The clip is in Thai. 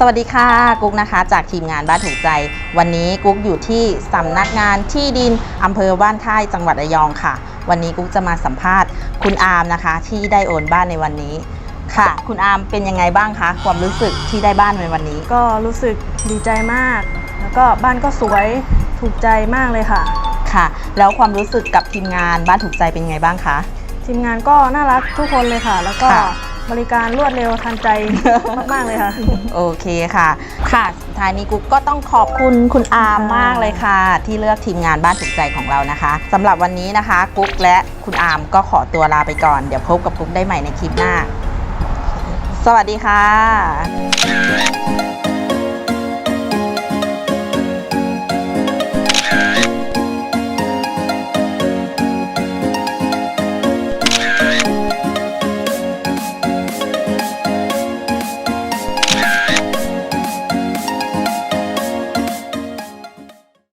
สวัสดีค่ะ กุ๊กนะคะ จากทีมงานบ้านถูกใจ วันนี้กุ๊กอยู่ที่สำนักงานที่ดินอำเภอบ้านค่ายจังหวัดระยองค่ะ วันนี้กุ๊กจะมาสัมภาษณ์ คุณอาร์มนะคะ ที่ได้โอนบ้านในวันนี้ ค่ะ คุณอาร์มเป็นยังไงบ้างคะความรู้สึกที่ได้บ้านในวันนี้ ก็รู้สึกดีใจมาก แล้วก็บ้านก็สวยถูกใจมากเลยค่ะ ค่ะ แล้วความรู้สึกกับทีมงานบ้านถูกใจเป็นยังไงบ้างคะ ทีมงานก็น่ารักทุกคนเลยค่ะ แล้วก็ค่ะ บริการรวดเร็วทันใจ มาก ๆ เลยค่ะ โอเคค่ะ ค่ะสุดท้ายนี้กุ๊กก็ต้องขอบคุณคุณอาร์มค่ะมากเลยค่ะ ที่เลือกทีมงานบ้านถูกใจของเรานะคะสำหรับวันนี้นะคะ กุ๊กและคุณอาร์มก็ขอตัวลาไปก่อนเดี๋ยวพบกับกุ๊กได้ใหม่ในคลิปหน้า สวัสดีค่ะ